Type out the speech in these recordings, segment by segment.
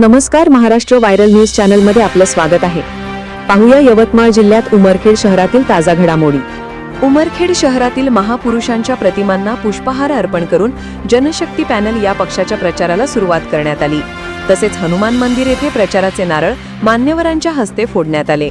नमस्कार Maharashtra viral news चॅनलमध्ये आपलं स्वागत आहे. पाहूया यवतमाळ जिल्ह्यात उमरखेड शहरातील ताजा घडामोडी. उमरखेड शहरातील महापुरुषांच्या प्रतिमांना पुष्पहार अर्पण करून जनशक्ती पॅनल या पक्षाच्या प्रचाराला सुरुवात करण्यात आली. तसेच हनुमान मंदिर येथे प्रचाराचे नारळ मान्यवरांच्या हस्ते फोडण्यात आले.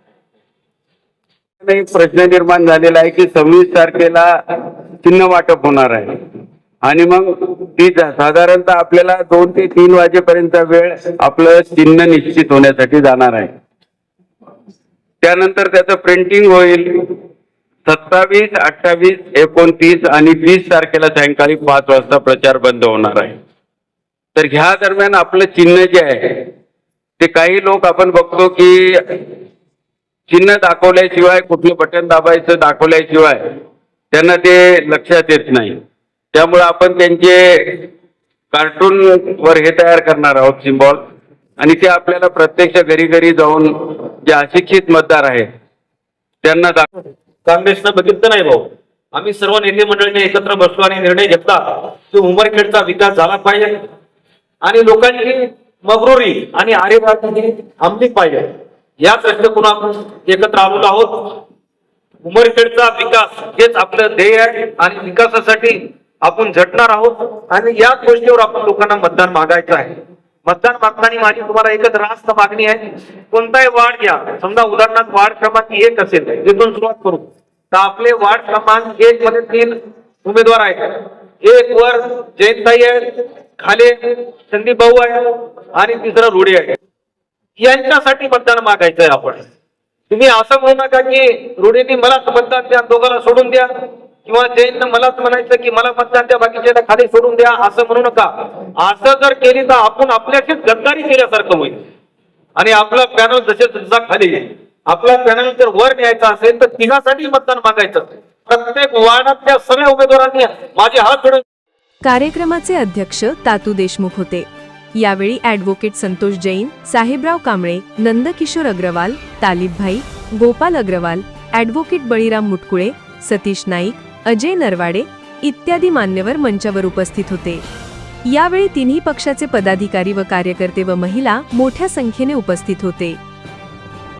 एक प्रश्न निर्माण झालेला आहे की सव्वीस तारखेला चिन्ह वाटप होणार आहे. आणि मग ती साधारणतः आपल्याला दोन ते तीन वाजेपर्यंत वेळ आपलं चिन्ह निश्चित होण्यासाठी जाणार आहे. त्यानंतर त्याचं प्रिंटिंग होईल. सत्तावीस अठ्ठावीस एकोणतीस आणि वीस तारखेला सायंकाळी पाच वाजता प्रचार बंद होणार आहे. तर ह्या दरम्यान आपलं चिन्ह जे आहे ते काही लोक आपण बघतो की चिन्ह दाखवल्याशिवाय कुठलं बटन दाबायचं दाखवल्याशिवाय त्यांना ते लक्षात येत नाही. त्यामुळे आपण त्यांचे कार्टून वर हे तयार करणार आहोत सिम्बॉल आणि ते आपल्याला प्रत्यक्ष घरी घरी जाऊन जे अशिक्षित मतदार आहेत त्यांना काँग्रेसनं बघितलं नाही भाऊ. आम्ही सर्व नेते मंडळीने एकत्र बसलो आणि निर्णय घेतला. की उमरखेडचा विकास झाला पाहिजे. आणि लोकांची मगरुरी आणि आरेबाजी थांबली पाहिजे. या दृष्टिकोन आपण एकत्र आलेलो आहोत. उमरखेडचा विकास हेच आपलं ध्येय आहे आणि विकासासाठी आपण झटणार आहोत आणि याच गोष्टीवर आपण लोकांना मतदान मागायचं आहे. मतदान मागताना माझी तुम्हाला एकच रास्त मागणी आहे. कोणताही वाढ घ्या. समजा उदाहरणार्थ वाढ क्रमांक एक असेल तिथून सुरुवात करू. तर आपले वाढ क्रमांक एक मध्ये तीन उमेदवार आहेत. एक वर जयंतताई आहे खाले संदीप भाऊ आहे आणि तिसरं रूढी आहे यांच्यासाठी मतदान मागायचंय आपण. तुम्ही असं म्हणू नका की रूढीने मलाच मतदान द्या दोघाला सोडून द्या किंवा जैन मलाच म्हणायचं की मला मतदान द्या बाकीच्या खाली सोडून द्या असं म्हणू नका. असं जर केली तर आपण आपल्याशीच गद्दारी केल्यासारखं होईल. आणि आपला पॅनल जसे जसा खाली आपला पॅनल जर वर न्यायचा असेल तर तिघासाठी मतदान मागायचं. प्रत्येक वार्डातल्या सगळ्या उमेदवारांनी माझे हात जोडून कार्यक्रमाचे अध्यक्ष तातू देशमुख होते. यावेळी ॲडव्होकेट संतोष जैन साहेबराव कांबळे नंदकिशोर अग्रवाल तालिबभाई गोपाल अग्रवाल ॲडव्होकेट बळीराम मुटकुळे सतीश नाईक अजय नरवाडे इत्यादी मान्यवर मंचावर उपस्थित होते. यावेळी तिन्ही पक्षाचे पदाधिकारी व कार्यकर्ते व महिला मोठ्या संख्येने उपस्थित होते.